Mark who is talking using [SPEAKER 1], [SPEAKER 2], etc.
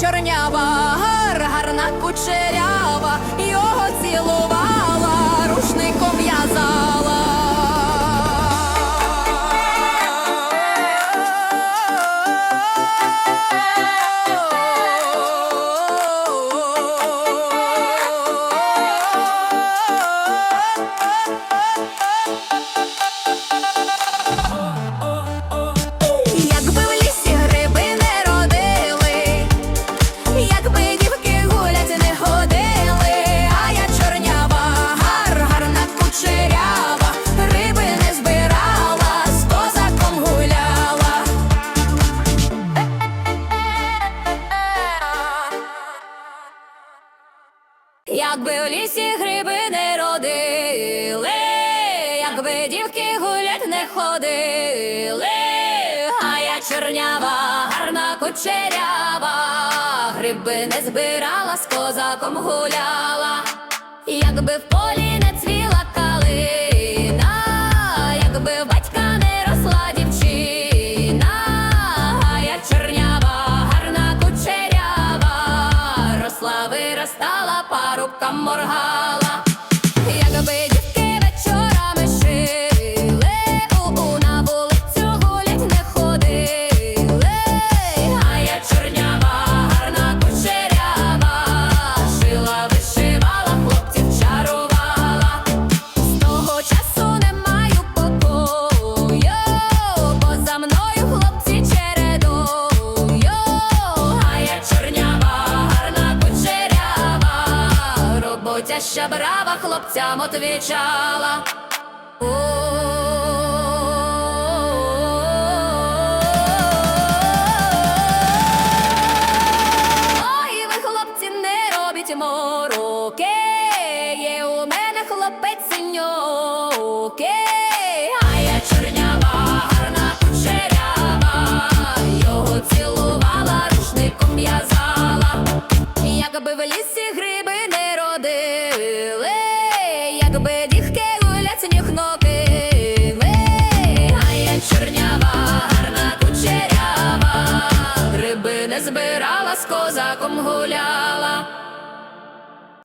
[SPEAKER 1] чорнява, гарна кучеря. Якби в лісі гриби не родили, якби дівки гулять не ходили, а я чорнява, гарна кучерява, гриби не збирала, з козаком гуляла, якби в полі росла, парубком моргала. Роботяща брава хлопцям отвічала. Ой, ви, хлопці, не робіть мороки, є у мене хлопець синьоки, збирала, з козаком гуляла.